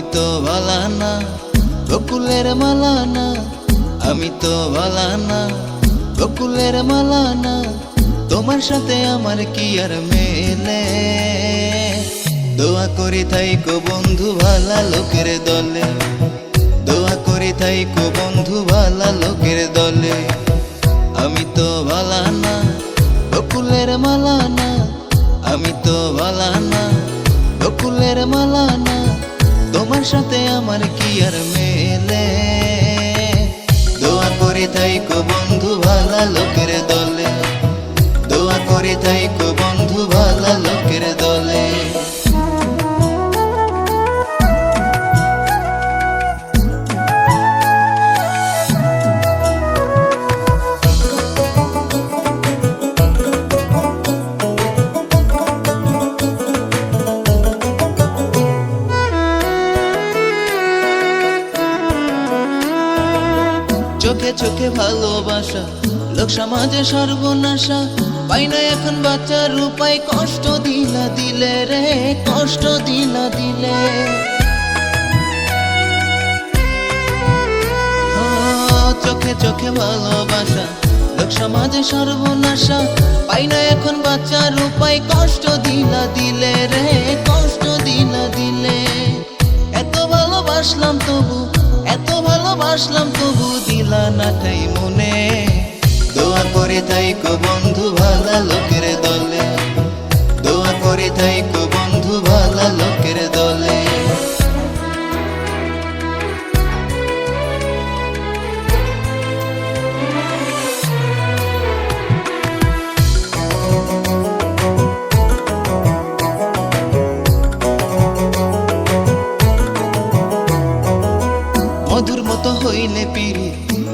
তো ভালা না, বকুলের আমি তো ভালা না, বকুলের তোমার সাথে আমার কি আর মেলে? দোয়া করি তাই থাইকো বন্ধু ভালা লোকের দলে, দোয়া করি তাই থাইকো বন্ধু ভালা লোকের দলে। আমি তো ভালা না, বকুলের আমি তো ভালা না, বকুলের তোমার সাথে আমার কি আর মেলে? দোয়া করি থাইকো বন্ধু ভালা লোকের দলে। দোয়া করি থাইকো বন্ধু ভালা লোকের দলে। চোখে চোখে ভালোবাসা। লোক সমাজে সর্বনাশা। পাই না এখন বাচ্চার উপায়। কষ্ট দিলা দিলে রে, কষ্ট দিলা দিলে। চোখে চোখে ভালোবাসা। লোক সমাজে সর্বনাশা। পাই না এখন বাচ্চার উপায়। কষ্ট দিলা দিলে রে, কষ্ট দিলা দিলে। এত ভালোবাসলাম এত ভালোবাসলাম, তবু দিলা না তাই মনে। দোয়া করে তাই কো বন্ধু, ভালা লোকের দলে। দোয়া করে তাই কো বন্ধু, ভালা হইলে পিড়ি।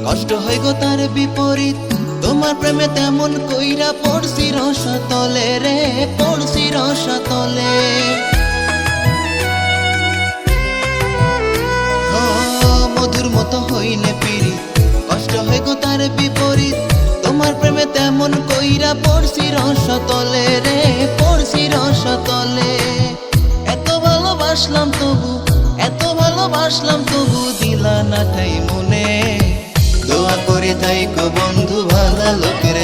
কষ্ট হয় গো তার বিপরীত। তোমার প্রেমে তেমন কইরা পড়ছি রসা তলে রে পড়ছি রসা তলে। ও, মধুর মতো হইলে পিড়ি। কষ্ট হয় গো তার বিপরীত। তোমার প্রেমে তেমন কইরা পড়ছি রে পড়ছি রসা তলে। এত ভালোবাসলাম তবু এত ভালোবাসলাম তবু দিলা না মনে। দোয়া করে তাই কো বন্ধু ভালা লোকের